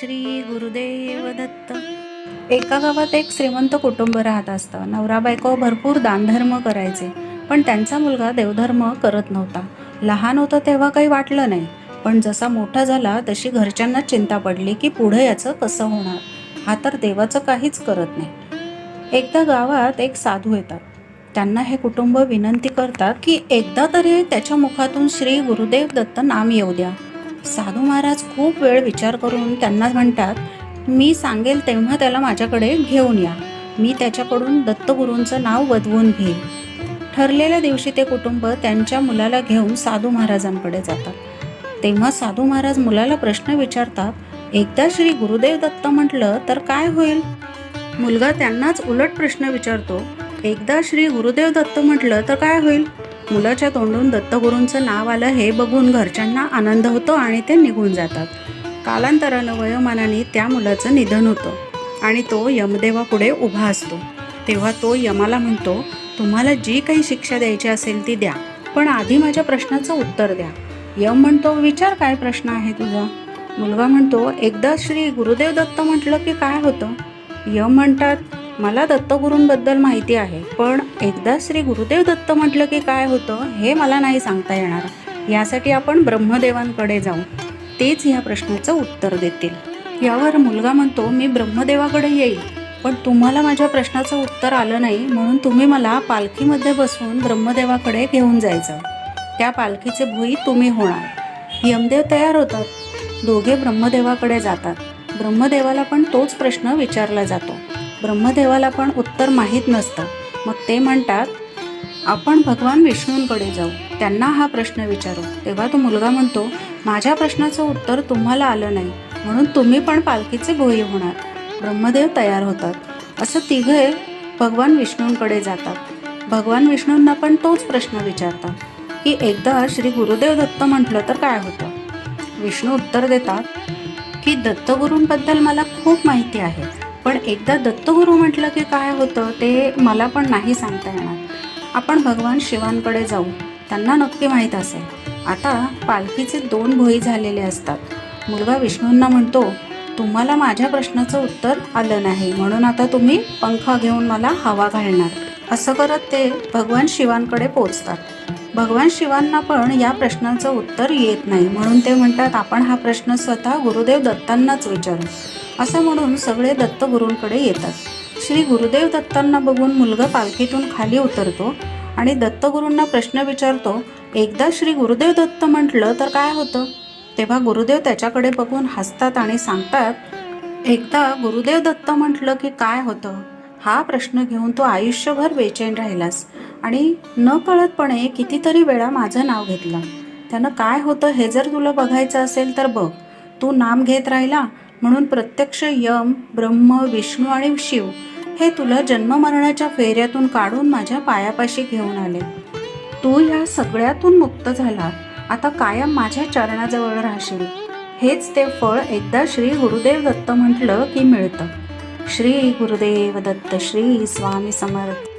श्री गुरुदेव दत्त एका गावात एक श्रीमंत कुटुंब राहत असतं. नवरा बायको भरपूर दानधर्म करायचे. पण त्यांचा मुलगा देवधर्म करत नव्हता. लहान होता तेव्हा काही वाटलं नाही. पण जसा मोठा झाला तशी घरच्यांना चिंता पडली की पुढे याचं कसं होणार? हा तर देवाचं काहीच करत नाही. एकदा गावात एक साधू येतात. त्यांना हे कुटुंब विनंती करतात की एकदा तरी त्याच्या मुखातून श्री गुरुदेव दत्त नाम येऊ द्या. साधू महाराज खूप वेळ विचार करून त्यांना म्हणतात मी सांगेल तेव्हा त्याला माझ्याकडे घेऊन या. मी त्याच्याकडून दत्तगुरूंचं नाव बदवून घेईन. ठरलेल्या दिवशी ते कुटुंब त्यांच्या मुलाला घेऊन साधू महाराजांकडे जातात. तेव्हा साधू महाराज मुलाला प्रश्न विचारतात एकदा श्री गुरुदेव दत्त म्हटलं तर काय होईल? मुलगा त्यांनाच उलट प्रश्न विचारतो एकदा श्री गुरुदेव दत्त म्हटलं तर काय होईल? मुलाच्या तोंडून दत्तगुरूंचं नाव आलं हे बघून घरच्यांना आनंद होतो आणि ते निघून जातात. कालांतरानं वयोमानाने त्या मुलाचं निधन होतं आणि तो यमदेवापुढे उभा असतो. तेव्हा तो यमाला म्हणतो तुम्हाला जी काही शिक्षा द्यायची असेल ती द्या पण आधी माझ्या प्रश्नाचं उत्तर द्या. यम म्हणतो विचार काय प्रश्न आहे तुझा? मुलगा म्हणतो एकदा श्री गुरुदेव दत्त म्हटलं की काय होतं? यम म्हणतात मला दत्तगुरूंबद्दल माहिती आहे पण एकदा श्री गुरुदेव दत्त म्हटलं की काय होतं हे मला नाही सांगता येणार. यासाठी आपण ब्रह्मदेवांकडे जाऊ. तेच या प्रश्नाचं उत्तर देतील. यावर मुलगा म्हणतो मी ब्रह्मदेवाकडे येईल पण तुम्हाला माझ्या प्रश्नाचं उत्तर आलं नाही म्हणून तुम्ही मला पालखीमध्ये बसवून ब्रह्मदेवाकडे घेऊन जायचं. त्या पालखीचे भुई तुम्ही होणार. यमदेव तयार होतात. दोघे ब्रह्मदेवाकडे जातात. ब्रह्मदेवाला पण तोच प्रश्न विचारला जातो. ब्रह्मदेवाला पण उत्तर माहीत नसतं. मग ते म्हणतात आपण भगवान विष्णूंकडे जाऊ. त्यांना हा प्रश्न विचारू. तेव्हा तो मुलगा म्हणतो माझ्या प्रश्नाचं उत्तर तुम्हाला आलं नाही. म्हणून तुम्ही पण पालखीचे भोई होणार. ब्रह्मदेव तयार होतात. असं तिघे भगवान विष्णूंकडे जातात. भगवान विष्णूंना पण तोच प्रश्न विचारतात की एकदा श्री गुरुदेव दत्त म्हटलं तर काय होतं? विष्णू उत्तर देतात की दत्तगुरूंबद्दल मला खूप माहिती आहे. पण एकदा दत्तगुरू म्हटलं की काय होतं ते मला पण नाही सांगता येणार. आपण भगवान शिवांकडे जाऊ. त्यांना नक्की माहीत असेल. आता पालखीचे दोन भोई झालेले असतात. मुलगा विष्णूंना म्हणतो तुम्हाला माझ्या प्रश्नाचं उत्तर आलं नाही. म्हणून आता तुम्ही पंखा घेऊन मला हवा घालणार. असं करत ते भगवान शिवांकडे पोचतात भगवान शिवांना पण या प्रश्नाचं उत्तर येत नाही. म्हणून ते म्हणतात आपण हा प्रश्न स्वतः गुरुदेव दत्तांनाच विचारू. असं म्हणून सगळे दत्तगुरूंकडे येतात. श्री गुरुदेव दत्तांना बघून मुलगा पालखीतून खाली उतरतो आणि दत्तगुरूंना प्रश्न विचारतो एकदा श्री गुरुदेव दत्त म्हटलं तर काय होतं? तेव्हा गुरुदेव त्याच्याकडे बघून हसतात आणि सांगतात एकदा गुरुदेव दत्त म्हटलं की काय होतं? हा प्रश्न घेऊन तू आयुष्यभर बेचैन राहिलास आणि न कळतपणे कितीतरी वेळा माझं नाव घेतलं. त्यानं काय होतं हे जर तुला बघायचं असेल तर बघ. तू नाम घेत राहिला म्हणून प्रत्यक्ष यम ब्रह्म विष्णू आणि शिव हे तुला जन्ममरणाच्या फेऱ्यातून काढून माझ्या पायापाशी घेऊन आले. तू या सगळ्यातून मुक्त झाला. आता कायम माझ्या चरणाजवळ राहशील. हेच ते फळ एकदा श्री गुरुदेव दत्त म्हटलं की मिळतं. श्री गुरुदेव दत्त श्री स्वामी समर्थ.